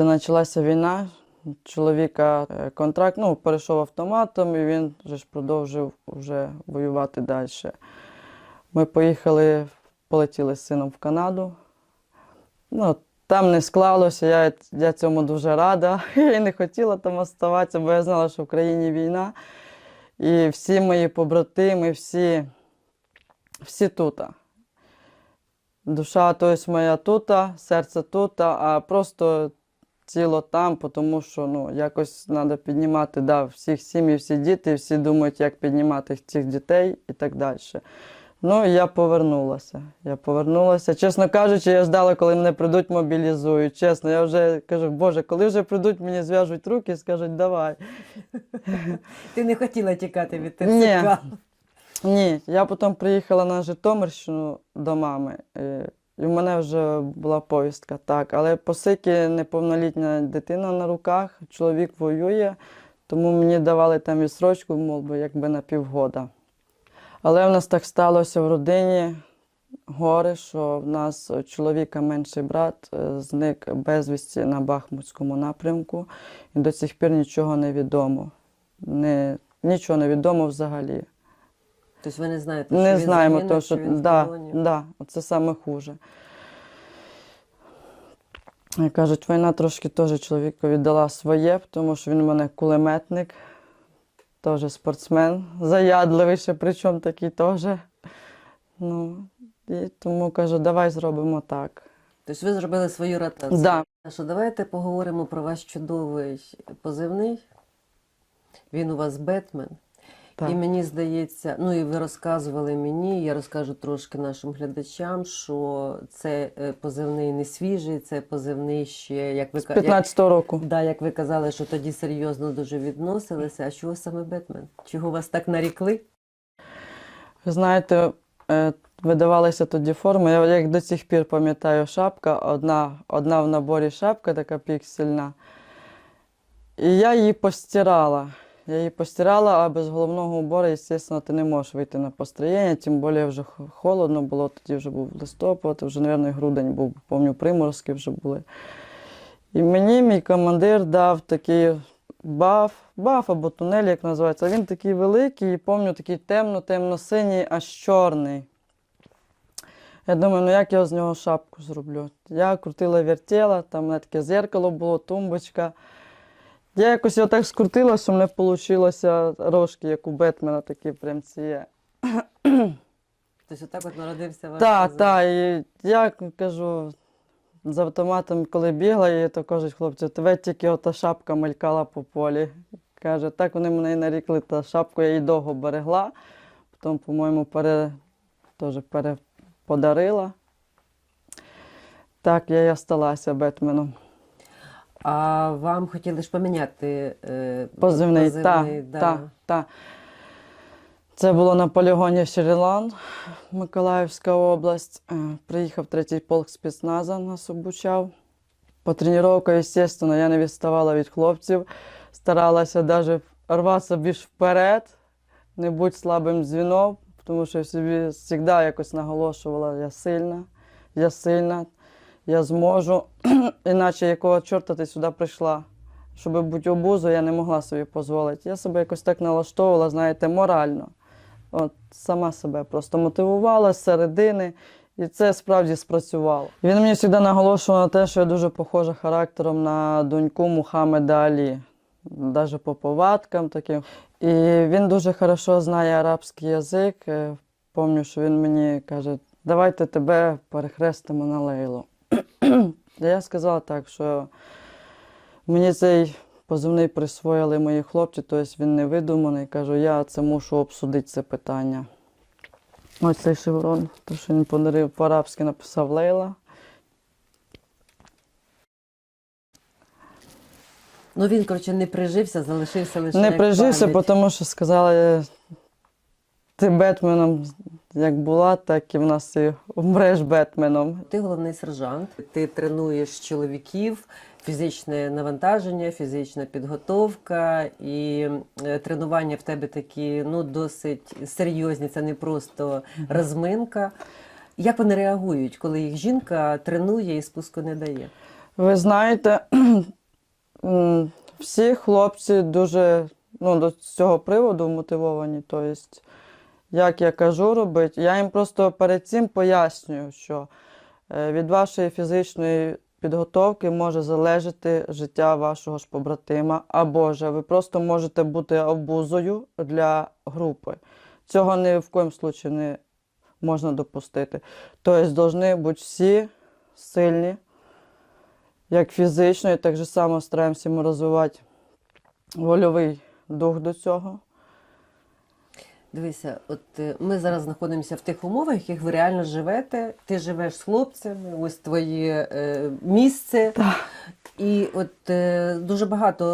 Коли почалася війна, чоловіка е, контракт ну, перейшов автоматом, і він вже ж продовжив вже воювати далі. Ми поїхали, полетіли з сином в Канаду. Ну, там не склалося, я, я цьому дуже рада. Я не хотіла там оставатися, бо я знала, що в країні війна. І всі мої побратими, всі, всі тут. Душа тобто, моя тут, серце тут, а просто тіло там, тому що ну, якось треба піднімати да, всіх сім'ї, всі діти, всі думають, як піднімати цих дітей і так далі. Ну, я повернулася. Я повернулася. Чесно кажучи, я ждала, коли мене прийдуть, мобілізують. Чесно, я вже кажу, Боже, коли вже прийдуть, мені зв'яжуть руки і скажуть, давай. Ти не хотіла тікати від Ні. Ні, я потім приїхала на Житомирщину до мами. І в мене вже була повістка, так. Але посики неповнолітня дитина на руках, чоловік воює, тому мені давали там відсрочку, мов би, якби на півгода. Але в нас так сталося в родині горе, що в нас чоловіка менший брат е, зник безвісті на Бахмутському напрямку, і до цих пір нічого не відомо. Не, нічого не відомо взагалі. Тобто ви не знаєте, що Не він знаємо, загинув, то, що що він да, полоні? да, це саме хуже. Кажуть, війна трошки теж чоловікові дала своє, тому що він у мене кулеметник, теж спортсмен, заядливий ще, причому такий теж. Ну, і тому кажу, давай зробимо так. Тобто ви зробили свою ротацію. Да. Що давайте поговоримо про ваш чудовий позивний. Він у вас Бетмен. Так. І мені здається, ну і ви розказували мені, я розкажу трошки нашим глядачам, що це е, позивний не свіжий, це позивний ще, як ви З ка- як, 15-го року. да, як ви казали, що тоді серйозно дуже відносилися. А чого саме Бетмен? Чого вас так нарікли? Ви знаєте, е, видавалися тоді форми. Я як до цих пір пам'ятаю шапка, одна, одна в наборі шапка така піксельна. І я її постирала. Я її постирала, а без головного убору, звісно, ти не можеш вийти на построєння, тим більше вже холодно було, тоді вже був листопад, вже, мабуть, грудень був, пам'ятаю, приморозки вже були. І мені мій командир дав такий баф, баф або тунель, як називається. Він такий великий, і пам'ятаю, такий темно-темно-синій, аж чорний. Я думаю, ну як я з нього шапку зроблю? Я крутила вертела, там таке зеркало було, тумбочка. Я якось його так скрутила, що в мене вийшло рожки, як у Бетмена, такі прям ці є. Тобто отак от народився ваш Так, так. І я кажу, з автоматом, коли бігла, і то кажуть, хлопці, тебе тільки ота шапка мелькала по полі. Каже, так вони мене і нарікли, та шапку я її довго берегла, потім, по-моєму, пере, теж переподарила. Так, я і осталася Бетменом. А вам хотіли ж поміняти е, Позивний, так, да. так, так. Це було на полігоні Шрілан, Миколаївська область. Е, Приїхав третій полк спецназа, нас обучав. По тренуванню, звісно, я не відставала від хлопців, старалася навіть рватися більш вперед, не будь слабим дзвіном, тому що я собі завжди якось наголошувала, я сильна, я сильна, я зможу. Іначе якого чорта ти сюди прийшла? Щоб бути обузою, я не могла собі дозволити. Я себе якось так налаштовувала, знаєте, морально. От, сама себе просто мотивувала з середини, і це справді спрацювало. Він мені завжди наголошував на те, що я дуже похожа характером на доньку Мухаммеда Алі, навіть по повадкам таким. І він дуже хорошо знає арабський язик. Е, Пам'ятаю, що він мені каже, давайте тебе перехрестимо на лейлу. Я сказала так, що мені цей позивний присвоїли мої хлопці, тобто він не видуманий. Кажу, я це мушу обсудити це питання. Ось цей шеврон, то, що він подарив по-арабськи, написав Лейла. Ну він, коротше, не прижився, залишився лише. Не як прижився, пам'ять. тому що сказали, ти Бетменом як була, так і в нас і вмреш Бетменом. Ти головний сержант, ти тренуєш чоловіків, фізичне навантаження, фізична підготовка і е, тренування в тебе такі ну досить серйозні. Це не просто розминка. Як вони реагують, коли їх жінка тренує і спуску не дає? Ви знаєте, всі хлопці дуже ну, до цього приводу мотивовані. Тобто, як я кажу робити, я їм просто перед цим пояснюю, що е, від вашої фізичної підготовки може залежати життя вашого ж побратима, або ж ви просто можете бути обузою для групи. Цього ні в коєму случаю не можна допустити. Тобто, повинні бути всі сильні, як фізично, і так само стараємося розвивати вольовий дух до цього. Дивися, от е, ми зараз знаходимося в тих умовах, в яких ви реально живете. Ти живеш з хлопцями, ось твоє е, місце. І от е, дуже багато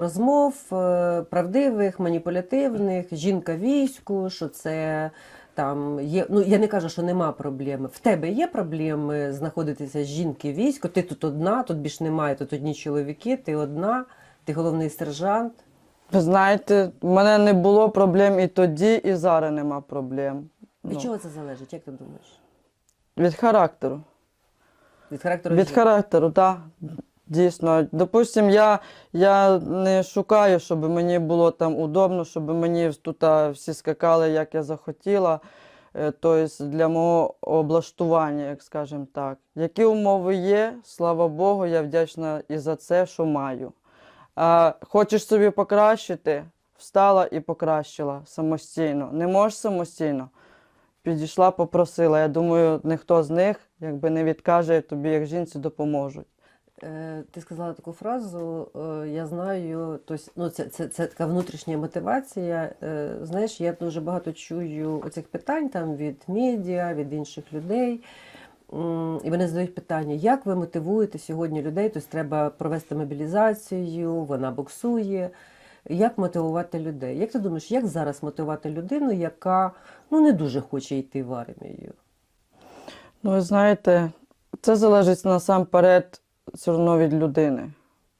розмов е, правдивих, маніпулятивних, жінка війську, що це там є. Ну я не кажу, що нема проблеми. В тебе є проблеми знаходитися з жінки війську. Ти тут одна, тут більш немає, тут одні чоловіки, ти одна, ти головний сержант. Ви знаєте, в мене не було проблем і тоді, і зараз нема проблем. Від Ну, чого це залежить? Як ти думаєш? від характеру. Від характеру Від характеру, так. Дійсно. Допустим, я, я не шукаю, щоб мені було там удобно, щоб мені тут всі скакали, як я захотіла. Тобто для мого облаштування, як скажемо так. Які умови є, слава Богу, я вдячна і за це, що маю. А хочеш собі покращити, встала і покращила самостійно. Не можеш самостійно. Підійшла, попросила. Я думаю, ніхто з них якби не відкаже тобі, як жінці допоможуть. Е, Ти сказала таку фразу, е, я знаю, тобто, ну, це, це, це така внутрішня мотивація. Е, Знаєш, я дуже багато чую оцих питань там від медіа, від інших людей. І вони задають питання, як ви мотивуєте сьогодні людей? Тобто треба провести мобілізацію, вона боксує. Як мотивувати людей? Як ти думаєш, як зараз мотивувати людину, яка ну, не дуже хоче йти в армію? Ну, ви знаєте, це залежить насамперед все одно від людини.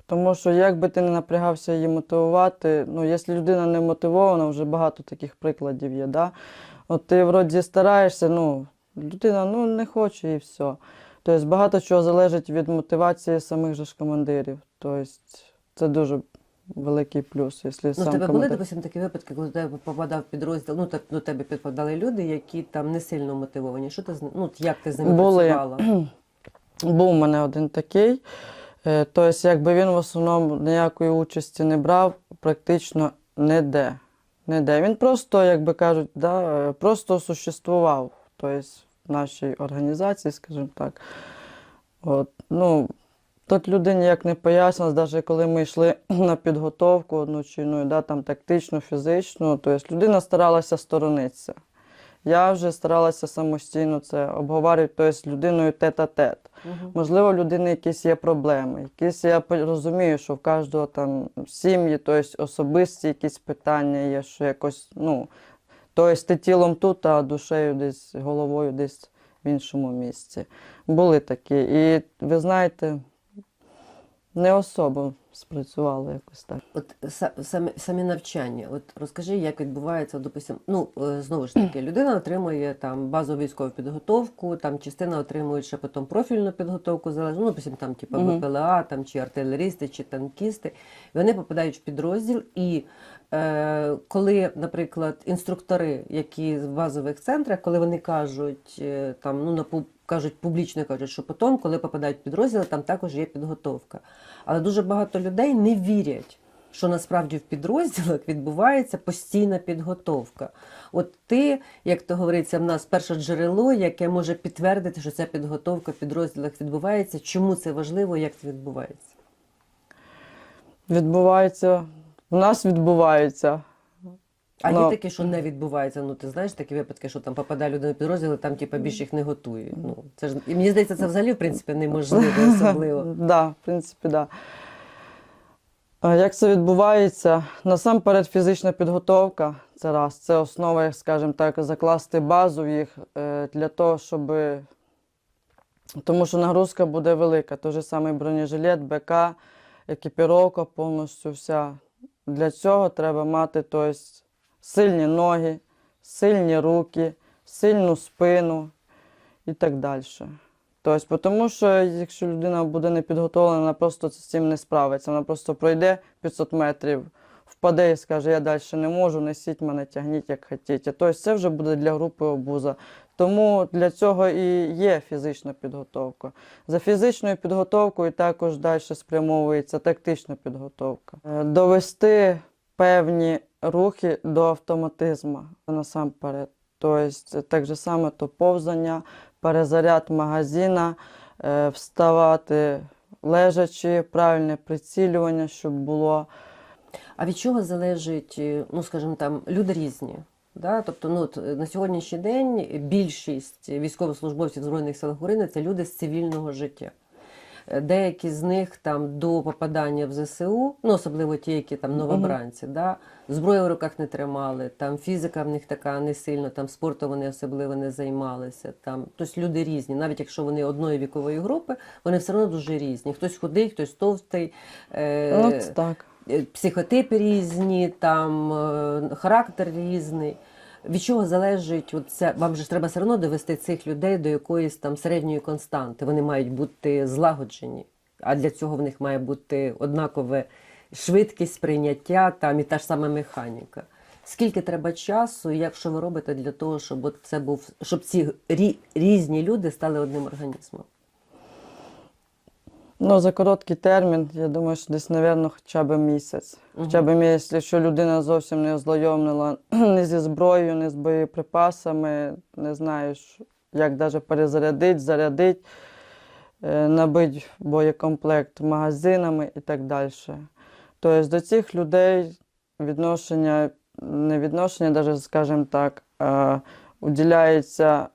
Тому що як би ти не напрягався її мотивувати, ну, якщо людина не мотивована, вже багато таких прикладів є. Да? От ти вроді стараєшся, ну, людина ну, не хоче і все. Тобто багато чого залежить від мотивації самих же ж командирів. Тобто це дуже великий плюс, якщо Ну, сам тебе були, командир. допустим, такі випадки, коли тебе попадав підрозділ, ну, теп- до тебе підпадали люди, які там не сильно мотивовані. Що ти ну, як ти з ними Були. працювала? Був у мене один такий. Е, Тобто, якби він в основному ніякої участі не брав, практично ніде. Ніде. Він просто, як би кажуть, да, е, просто существував. Тобто, в нашій організації, скажімо так. От, ну, тут люди ніяк не пояснилось, навіть коли ми йшли на підготовку одну чи да, там тактичну, фізичну, тобто людина старалася сторонитися. Я вже старалася самостійно це обговорювати тобто, з людиною тет-а-тет. Мгм. Можливо, у людини якісь є проблеми. Якісь я розумію, що в кожного там сім'ї, тобто особисті якісь питання є, що якось, ну, тобто ти тілом тут, а душею десь, головою десь в іншому місці. Були такі. І ви знаєте, не особо спрацювало якось так. От са- самі, навчання. От розкажи, як відбувається, допустим, ну е, знову ж таки, людина отримує там базову військову підготовку, там частина отримує ще потім профільну підготовку, залежно, ну, допустим, там типу. БПЛА, там чи артилерісти, чи танкісти. І вони попадають в підрозділ. І е, коли, наприклад, інструктори, які в базових центрах, коли вони кажуть, е, там ну на кажуть публічно кажуть, що потім, коли попадають підрозділи, там також є підготовка. Але дуже багато людей не вірять, що насправді в підрозділах відбувається постійна підготовка. От ти, як то говориться, в нас перше джерело, яке може підтвердити, що ця підготовка в підрозділах відбувається. Чому це важливо, як це відбувається? Відбувається, у нас відбувається. А є таке, що не відбувається. Ну ти знаєш такі випадки, що там попадає людина в підрозділ, і там типа більше їх не готують. Ну це ж і мені здається, це взагалі в принципі неможливо, особливо. Да, в принципі, да. А Як це відбувається? Насамперед фізична підготовка це раз. Це основа, скажімо так, закласти базу в їх е, для того, щоб. Тому що нагрузка буде велика. Той же самий бронежилет, БК, екіпіровка повністю вся. Для цього треба мати тобто, сильні ноги, сильні руки, сильну спину і так далі. Тобто, тому що якщо людина буде не підготовлена, вона просто з цим не справиться. Вона просто пройде 500 метрів, впаде і скаже, я далі не можу, несіть мене, тягніть як хотіте. Тобто це вже буде для групи обуза. Тому для цього і є фізична підготовка. За фізичною підготовкою також далі спрямовується тактична підготовка. Е, Довести певні рухи до автоматизму насамперед. Тобто так же саме то повзання, перезаряд магазина, е, вставати лежачи, правильне прицілювання, щоб було. А від чого залежить, е, ну скажімо там, люди різні? Да? Тобто, ну на сьогоднішній день більшість військовослужбовців Збройних сил України це люди з цивільного життя. Деякі з них там до попадання в ЗСУ, ну особливо ті, які там новобранці, да, зброю в руках не тримали, там фізика в них така не сильно, там спортом вони особливо не займалися. Там, тобто люди різні, навіть якщо вони одної вікової групи, вони все одно дуже різні. Хтось худий, хтось товстий. Е, це так. е, психотипи різні, там е, характер різний. Від чого залежить, це, вам же ж треба все одно довести цих людей до якоїсь там середньої константи. Вони мають бути злагоджені, а для цього в них має бути однакове швидкість сприйняття там і та ж сама механіка. Скільки треба часу, як що ви робите для того, щоб це був, щоб ці різні люди стали одним організмом? Ну, за короткий термін, я думаю, що десь, мабуть, хоча б місяць. Хоча б місяць, якщо людина зовсім не ознайомлена ні зі зброєю, ні з боєприпасами, не знаєш, як навіть перезарядити, зарядити, е, набити боєкомплект магазинами і так далі. Тобто до цих людей відношення, не відношення, навіть, скажімо так, уділяється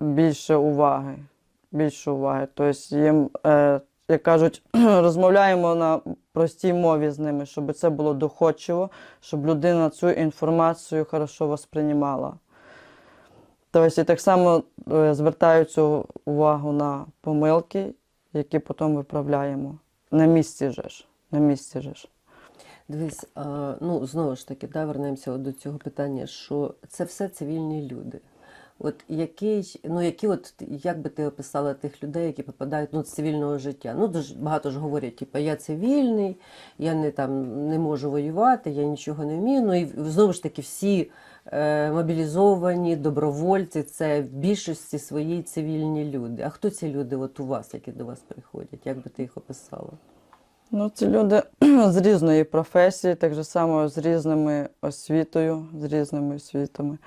більше уваги. Більше уваги. Тобто їм, е, як кажуть, розмовляємо на простій мові з ними, щоб це було доходчиво, щоб людина цю інформацію хорошо восприймала. Тобто і так само е, звертаю цю увагу на помилки, які потім виправляємо. На місці же ж. На місці же ж. Дивись, ну знову ж таки, да, вернемося до цього питання, що це все цивільні люди. От який, ну які, от як би ти описала тих людей, які попадають ну, з цивільного життя? Ну дуже багато ж говорять, типу, я цивільний, я не там не можу воювати, я нічого не вмію. Ну і знову ж таки, всі е, мобілізовані, добровольці, це в більшості своїй цивільні люди. А хто ці люди от у вас, які до вас приходять? Як би ти їх описала? Ну, це люди з різної професії, так же само з різними освітою, з різними освітами.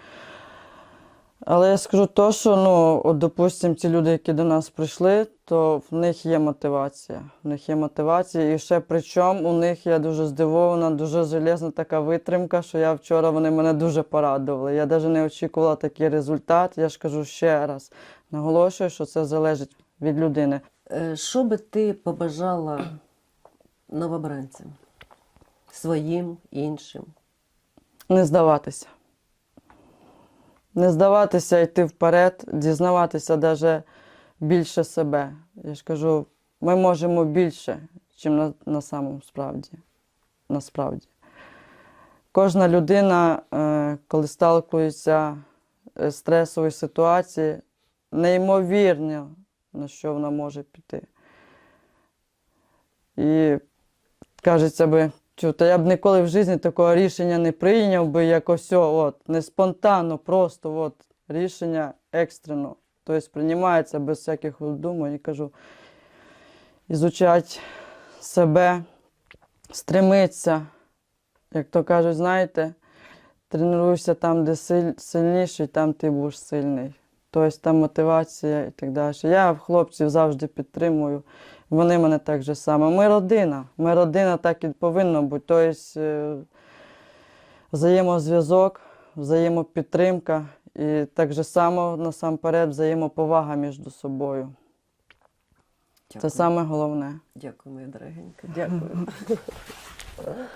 Але я скажу то, що, ну, от, допустимо, ці люди, які до нас прийшли, то в них є мотивація. В них є мотивація. І ще причому у них я дуже здивована, дуже железна така витримка, що я вчора вони мене дуже порадували. Я навіть не очікувала такий результат. Я ж кажу ще раз, наголошую, що це залежить від людини. Е, Що би ти побажала новобранцям? Своїм, іншим? Не здаватися. Не здаватися, йти вперед, дізнаватися навіть більше себе. Я ж кажу, ми можемо більше, ніж на, на самому справді. Насправді. Кожна людина, е, коли сталкується з стресовою ситуацією, неймовірно, на що вона може піти. І кажеться би, та я б ніколи в житті такого рішення не прийняв би, як ось, от, не спонтанно, просто от, рішення екстрено. Тобто приймається без всяких думань і кажу, ізучать себе, стремиться, як то кажуть, знаєте, тренуйся там, де сильніший, там ти будеш сильний. Тобто там мотивація і так далі. Я хлопців завжди підтримую. Вони мене так же само. Ми родина. Ми родина так і повинно бути. Тобто е, взаємозв'язок, взаємопідтримка і так же само насамперед взаємоповага між собою. Це саме головне. Дякую, моя дорогенька. Дякую.